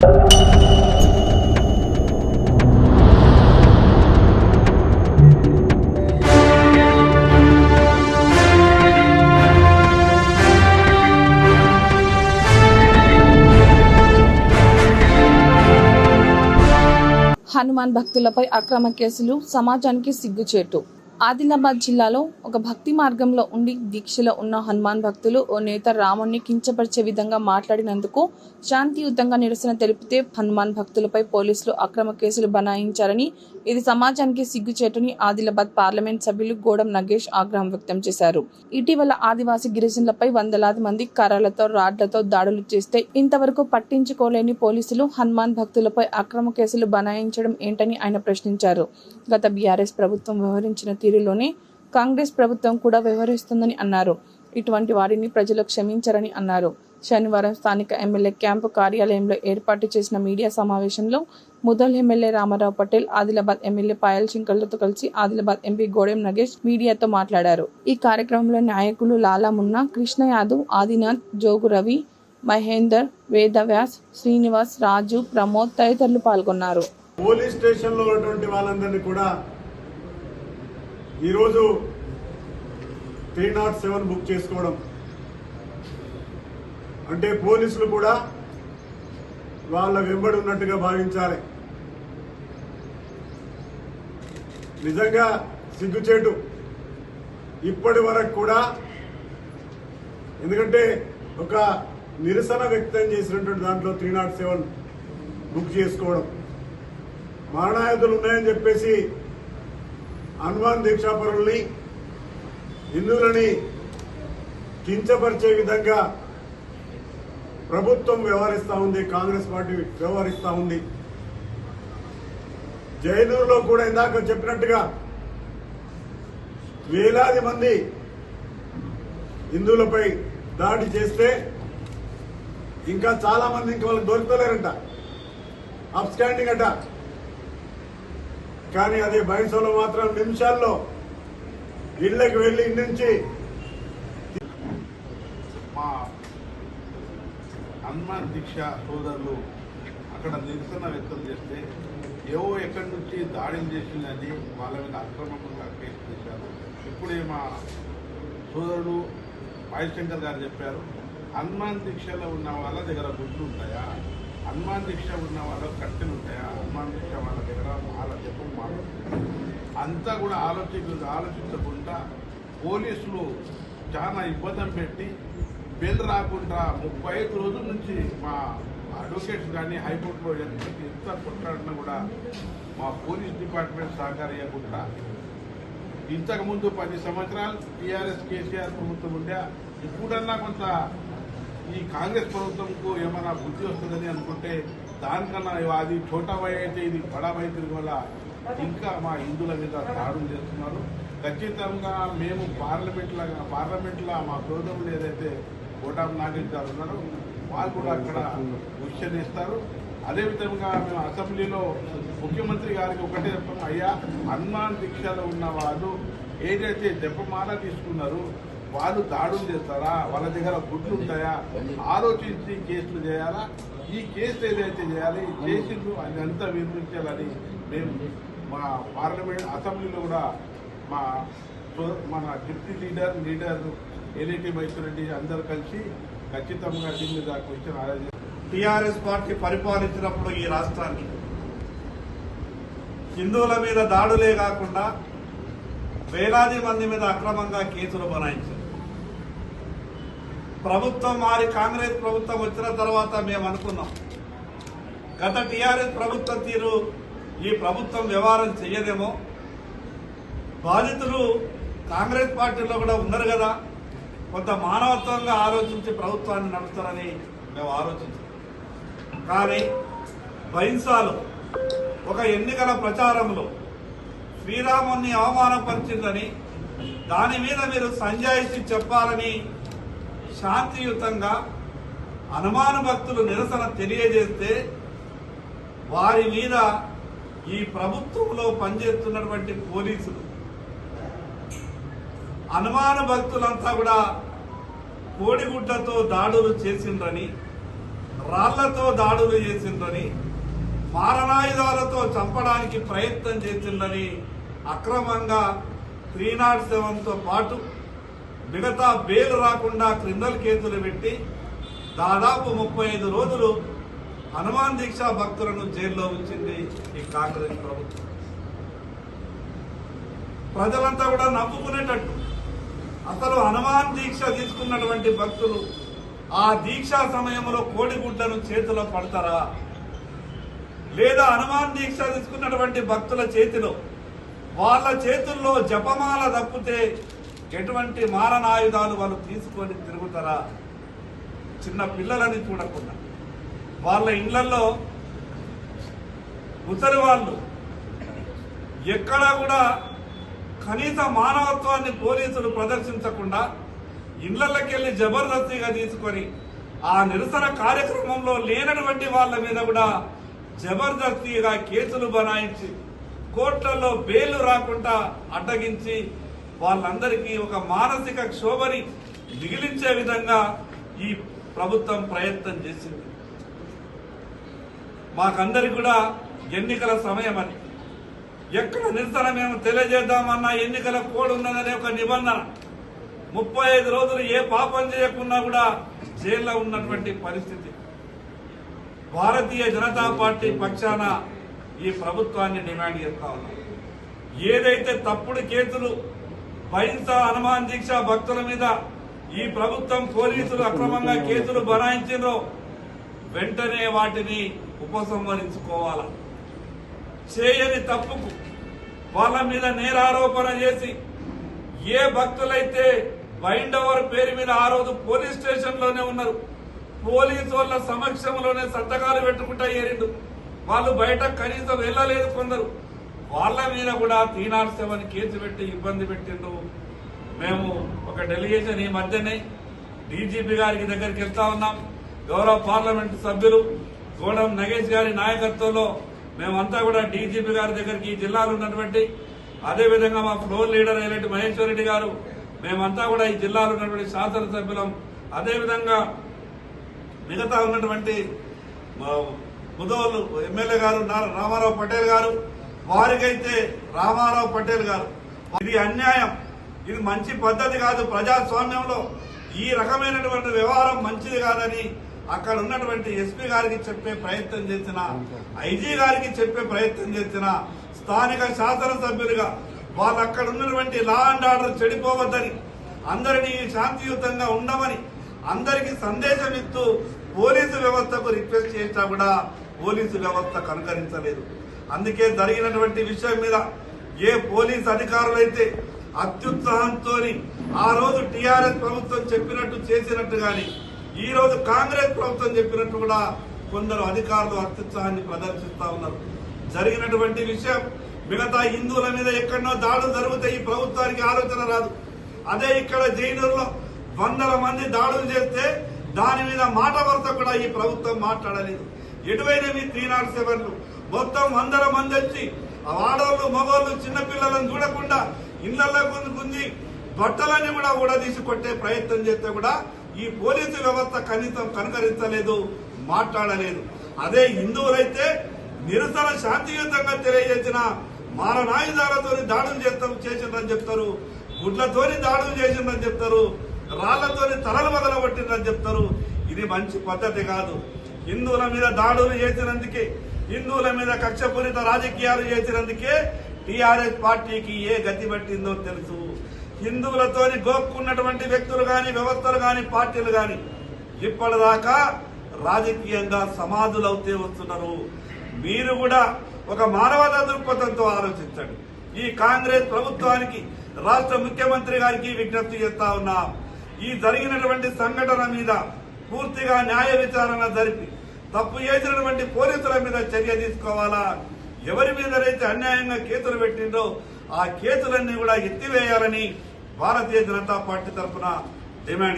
హనుమాన్ భక్తులపై అక్రమ కేసులు సమాజానికి సిగ్గుచేటు. ఆదిలాబాద్ జిల్లాలో ఒక భక్తి మార్గంలో ఉండి దీక్షలో ఉన్న హనుమాన్ భక్తులు ఓ నేత రాముణ్ణి కించపరిచే విధంగా మాట్లాడినందుకు శాంతియుతంగా నిరసన తెలిపితే హనుమాన్ భక్తులపై పోలీసులు అక్రమ కేసులు బనాయించారని ఇది సమాజానికి సిగ్గుచేటని ఆదిలాబాద్ పార్లమెంట్ సభ్యులు గోడం నగేష్ ఆగ్రహం వ్యక్తం చేశారు. ఇటీవల ఆదివాసీ గిరిజనులపై వందలాది మంది కర్రలతో రాడ్లతో దాడులు చేస్తే ఇంతవరకు పట్టించుకోలేని పోలీసులు హనుమాన్ భక్తులపై అక్రమ కేసులు బనాయించడం ఏంటని ఆయన ప్రశ్నించారు. గత బీఆర్ఎస్ ప్రభుత్వం వ్యవహరించిన తీరులోనే కాంగ్రెస్ ప్రభుత్వం కూడా వ్యవహరిస్తుందని అన్నారు. ఇటువంటి వారిని ప్రజలు క్షమించరని అన్నారు. శనివారం స్థానిక ఎమ్మెల్యే క్యాంపు కార్యాలయంలో ఏర్పాటు చేసిన మీడియా సమావేశంలో ముదల్ ఎమ్మెల్యే రామారావు పటేల్ ఆదిలాబాద్ ఎమ్మెల్యే పాయల్ శంకర్లతో కలిసి ఆదిలాబాద్ ఎంపీ గోడెం నగేష్ మీడియాతో మాట్లాడారు. ఈ కార్యక్రమంలో నాయకులు లాలా మున్నా కృష్ణ యాదవ్ ఆదినాథ్ జోగు రవి మహేందర్ వేదవ్యాస్ శ్రీనివాస్ రాజు ప్రమోద్ తదితరులు పాల్గొన్నారు. పోలీస్ స్టేషన్లో ఉన్నటువంటి వాళ్ళందరినీ కూడా ఈరోజు త్రీ నాట్ సెవెన్ బుక్ చేసుకోవడం అంటే పోలీసులు కూడా వాళ్ళ వెంబడి ఉన్నట్టుగా భావించాలి. నిజంగా సిగ్గుచేటు. ఇప్పటి వరకు కూడా ఎందుకంటే ఒక నిరసన వ్యక్తం చేసినటువంటి దాంట్లో త్రీ నాట్ సెవెన్ బుక్ చేసుకోవడం. మరణాయుధులు ఉన్నాయని చెప్పేసి హనుమాన్ దీక్షాపరుల్ని హిందువులని కించపరిచే విధంగా ప్రభుత్వం వ్యవహరిస్తూ ఉంది కాంగ్రెస్ పార్టీ వ్యవహరిస్తూ ఉంది. జైలూరులో కూడా ఇందాక చెప్పినట్టుగా వేలాది మంది హిందువులపై దాడి చేస్తే ఇంకా చాలా మంది ఇంకా వాళ్ళకి దొరుకుతలేరంట. అప్స్టాండింగ్ అట. కానీ అదే బయసలో మాత్రం నిమిషాల్లో ఇళ్ళకి వెళ్ళి ఇంటి నుంచి మా హనుమాన్ దీక్ష సోదరులు అక్కడ నిరసన వ్యక్తం చేస్తే ఏవో ఎక్కడి నుంచి దాడులు చేసిందని వాళ్ళ మీద అక్రమంగా కేసు చేశారు ఇప్పుడే మా సోదరుడు శంకర్ గారు చెప్పారు హనుమాన్ దీక్షలో ఉన్న వాళ్ళ దగ్గర గుడ్లు ఉంటాయా? హనుమాన్ దీక్ష ఉన్న వాళ్ళ కట్టెలు ఉంటాయా? హనుమాన్ దీక్ష వాళ్ళ దగ్గర వాళ్ళ చెప్పు వాళ్ళు అంతా కూడా ఆలోచించ ఆలోచించకుండా పోలీసులు చాలా ఇబ్బంది పెట్టి బిల్ రాకుండా ముప్పై ఐదు రోజుల నుంచి మా అడ్వకేట్స్ కానీ హైకోర్టులో ఎంత ఎంత కొట్లాడినా కూడా మా పోలీస్ డిపార్ట్మెంట్ సహకరించకుండా ఇంతకుముందు పది సంవత్సరాలు టీఆర్ఎస్ కేసీఆర్ ప్రభుత్వం ఉండే ఇప్పుడన్నా కొంత ఈ కాంగ్రెస్ ప్రభుత్వంకు ఏమైనా బుద్ధి వస్తుందని అనుకుంటే దానికన్నా అది చోటాబాయ్ అయితే ఇది బడాబాయ్ తిరిగి వల్ల ఇంకా మా హిందువుల మీద దాడులు చేస్తున్నారు. ఖచ్చితంగా మేము పార్లమెంట్లో పార్లమెంట్లో మా సోదరులు ఏదైతే కోటాం నాగేష్ గారు వాళ్ళు కూడా అక్కడ క్వశ్చన్ ఇస్తారు అదేవిధంగా మేము అసెంబ్లీలో ముఖ్యమంత్రి గారికి ఒకటే చెప్పాము అయ్యా హనుమాన్ దీక్షలో ఉన్న వాళ్ళు ఏదైతే జపమాల తీసుకున్నారు వాళ్ళు దాడులు చేస్తారా? వాళ్ళ దగ్గర గుడ్లు ఉంటాయా? ఆలోచించి కేసులు చేయాలా? ఈ కేసు ఏదైతే చేయాలి చేసిండ్రు అది అంతా వివరించాలని మేము మా పార్లమెంట్ అసెంబ్లీలో కూడా మా మన deputy leader leader Aleti Maisureddy అందరు కలిసి ఖచ్చితంగా దీని మీద క్వశ్చన్ ఆలోచించారు టిఆర్ఎస్ పార్టీ పరిపాలించినప్పుడు ఈ రాష్ట్రాన్ని హిందువుల మీద దాడులే కాకుండా వేలాది మంది మీద అక్రమంగా కేసులు బనాయించారు. ప్రభుత్వం మారి కాంగ్రెస్ ప్రభుత్వం వచ్చిన తర్వాత మేము అనుకున్నాం గత టిఆర్ఎస్ ప్రభుత్వ తీరు ఈ ప్రభుత్వం వ్యవహారం చేయదేమో బాధితులు కాంగ్రెస్ పార్టీలో కూడా ఉన్నారు కదా. కొంత మానవత్వంగా ఆలోచించి ప్రభుత్వాన్ని నడుస్తారని మేము ఆలోచించాం. కానీ బైన్సాలు ఒక ఎన్నికల ప్రచారంలో శ్రీరాముని అవమానపరిచిందని దాని మీద మీరు సంజాయిషి చెప్పాలని శాంతియుతంగా అనుమాన భక్తులు నిరసన తెలియజేస్తే వారి మీద ఈ ప్రభుత్వంలో పనిచేస్తున్నటువంటి పోలీసులు అనుమాన భక్తులంతా కూడా కోడిగుడ్డతో దాడులు చేసిండ్రని రాళ్ళతో దాడులు చేసిండ్రని మారణాయుధాలతో చంపడానికి ప్రయత్నం చేసిందని అక్రమంగా త్రీ నాట్ సెవెన్తో పాటు మిగతా బెయిల్ రాకుండా క్రిమినల్ కేసులు పెట్టి దాదాపు ముప్పై ఐదు రోజులు హనుమాన్ దీక్ష భక్తులను జైల్లో ఉంచింది ఈ కాంగ్రెస్ ప్రభుత్వం. ప్రజలంతా కూడా నవ్వుకునేటట్టు. అసలు హనుమాన్ దీక్ష తీసుకున్నటువంటి భక్తులు ఆ దీక్షా సమయంలో కోడిగుడ్లను చేతిలో పడతారా? లేదా హనుమాన్ దీక్ష తీసుకున్నటువంటి భక్తుల చేతిలో వాళ్ళ చేతుల్లో జపమాల తప్పితే ఎటువంటి మారణాయుధాలు వాళ్ళు తీసుకొని తిరుగుతారా? చిన్న పిల్లలని చూడకుండా. వాళ్ళ ఇళ్ళలో ముసలి వాళ్ళు ఎక్కడా కూడా కనీస మానవత్వాన్ని పోలీసులు ప్రదర్శించకుండా ఇళ్ళకి వెళ్ళి జబర్దస్తిగా తీసుకొని ఆ నిరసన కార్యక్రమంలో లేనటువంటి వాళ్ళ మీద కూడా జబర్దస్తిగా కేసులు బనాయించి కోర్టులలో బెయిల్ రాకుండా అడ్డగించి వాళ్ళందరికీ ఒక మానసిక క్షోభని మిగిలించే విధంగా ఈ ప్రభుత్వం ప్రయత్నం చేసింది. మాకందరికి కూడా ఎన్నికల సమయం అని ఎక్కడ నిరసన మేము తెలియజేద్దామన్నా ఎన్నికల కోడ్ ఉన్నదనే ఒక నిబంధన. ముప్పై ఐదు రోజులు ఏ పాపం చేయకుండా కూడా జైల్లో ఉన్నటువంటి పరిస్థితి. భారతీయ జనతా పార్టీ పక్షాన ఈ ప్రభుత్వాన్ని డిమాండ్ చేస్తా ఉన్నాం. ఏదైతే తప్పుడు కేసులు బహింస హనుమాన్ దీక్ష భక్తుల మీద ఈ ప్రభుత్వం పోలీసులు అక్రమంగా కేసులు బనాయించిందో వెంటనే వాటిని ఉపసంహరించుకోవాలా? చేయని తప్పుకు వాళ్ళ మీద నేరారోపణ చేసి ఏ భక్తులైతే వైండవర్ ఓవర్ పేరు మీద ఆ రోజు పోలీస్ స్టేషన్లోనే ఉన్నారు పోలీసు వాళ్ళ సమక్షంలోనే సంతకాలు పెట్టుకుంటా ఏరిండు. వాళ్ళు బయట కనీసం వెళ్ళలేదు కొందరు. వాళ్ళ మీద కూడా తీనార్ సెవెన్ కేసు పెట్టి ఇబ్బంది పెట్టిండు. మేము ఒక డెలిగేషన్ ఈ మధ్యనే డీజీపీ గారికి దగ్గరికి వెళ్తా ఉన్నాం. గౌరవ పార్లమెంట్ సభ్యులు గోడం నగేష్ గారి నాయకత్వంలో మేమంతా కూడా డీజీపీ గారి దగ్గరికి ఈ జిల్లాలో ఉన్నటువంటి అదేవిధంగా మా ఫ్లోర్ లీడర్ అయినటువంటి మహేశ్వర్ రెడ్డి గారు మేమంతా కూడా ఈ జిల్లాలో ఉన్నటువంటి శాసనసభ్యులం. అదేవిధంగా మిగతా ఉన్నటువంటి ముదోలు ఎమ్మెల్యే గారు రామారావు పటేల్ గారు వారికైతే రామారావు పటేల్ గారు. ఇది అన్యాయం. ఇది మంచి పద్ధతి కాదు. ప్రజాస్వామ్యంలో ఈ రకమైనటువంటి వ్యవహారం మంచిది కాదని అక్కడ ఉన్నటువంటి ఎస్పీ గారికి చెప్పే ప్రయత్నం చేసిన ఐజీ గారికి చెప్పే ప్రయత్నం చేసిన స్థానిక శాసనసభ్యులుగా వాళ్ళు అక్కడ ఉన్నటువంటి లా అండ్ ఆర్డర్ చెడిపోవద్దని అందరినీ శాంతియుతంగా ఉండమని అందరికీ సందేశం ఇస్తూ పోలీసు వ్యవస్థకు రిక్వెస్ట్ చేసినా కూడా పోలీసు వ్యవస్థ కనుకరించలేదు. అందుకే జరిగినటువంటి విషయం మీద ఏ పోలీస్ అధికారులైతే అత్యుత్సాహంతో ఆ రోజు టీఆర్ఎస్ ప్రభుత్వం చెప్పినట్టు చేసినట్టు కానీ ఈ రోజు కాంగ్రెస్ ప్రభుత్వం చెప్పినట్టు కూడా కొందరు అధికారులు అత్యుత్సాహాన్ని ప్రదర్శిస్తా ఉన్నారు. జరిగినటువంటి విషయం మిగతా హిందువుల మీద ఎక్కడనో దాడులు జరుగుతాయి ఈ ప్రభుత్వానికి ఆలోచన రాదు. అదే ఇక్కడ జైనూరులో వందల మంది దాడులు చేస్తే దాని మీద మాట వరుస కూడా ఈ ప్రభుత్వం మాట్లాడలేదు. ఎటువైన మీ త్రీ నాట్ సెవెన్లు? మొత్తం వందల మంది వచ్చి ఆ ఆడవాళ్ళు మగవాళ్ళు చిన్నపిల్లలను చూడకుండా ఇళ్ళలో గుంజి బట్టలన్నీ కూడా ఊడదీసి కొట్టే ప్రయత్నం చేస్తే కూడా ఈ పోలీసు వ్యవస్థ కనీసం కనుకరించలేదు మాట్లాడలేదు. అదే హిందువులైతే నిరసన శాంతియుతంగా తెలియజేసిన మారణాయుధాలతో దాడులు చేస్తాం చేసిందని చెప్తారు గుడ్లతోని దాడులు చేసిందని చెప్తారు రాళ్ళతోని తలలు మొదలగొట్టిండ్రని చెప్తారు. ఇది మంచి పద్ధతి కాదు. హిందువుల మీద దాడులు చేసినందుకే హిందువుల మీద కక్షపూరిత రాజకీయాలు చేసినందుకే టిఆర్ఎస్ పార్టీకి ఏ గతి పట్టిందో తెలుసు. హిందువులతోని గోక్కున్నటువంటి వ్యక్తులు గాని వ్యవస్థలు గాని పార్టీలు గాని ఇప్పటిదాకా రాజకీయంగా సమాధులవుతే వస్తున్నారు. మీరు కూడా ఒక మానవతా దృక్పథంతో ఆలోచించండి. ఈ కాంగ్రెస్ ప్రభుత్వానికి రాష్ట్ర ముఖ్యమంత్రి గారికి విజ్ఞప్తి చేస్తా ఉన్నా ఈ జరిగినటువంటి సంఘటన మీద పూర్తిగా న్యాయ విచారణ జరిపి తప్పు చేసినటువంటి పోలీసుల మీద చర్య తీసుకోవాలా? ఎవరి మీదనైతే అన్యాయంగా కేసులు పెట్టిందో ఆ కేసులన్నీ కూడా ఎత్తివేయాలని భారతీయ జనతా పార్టీ తరఫున డిమాండ్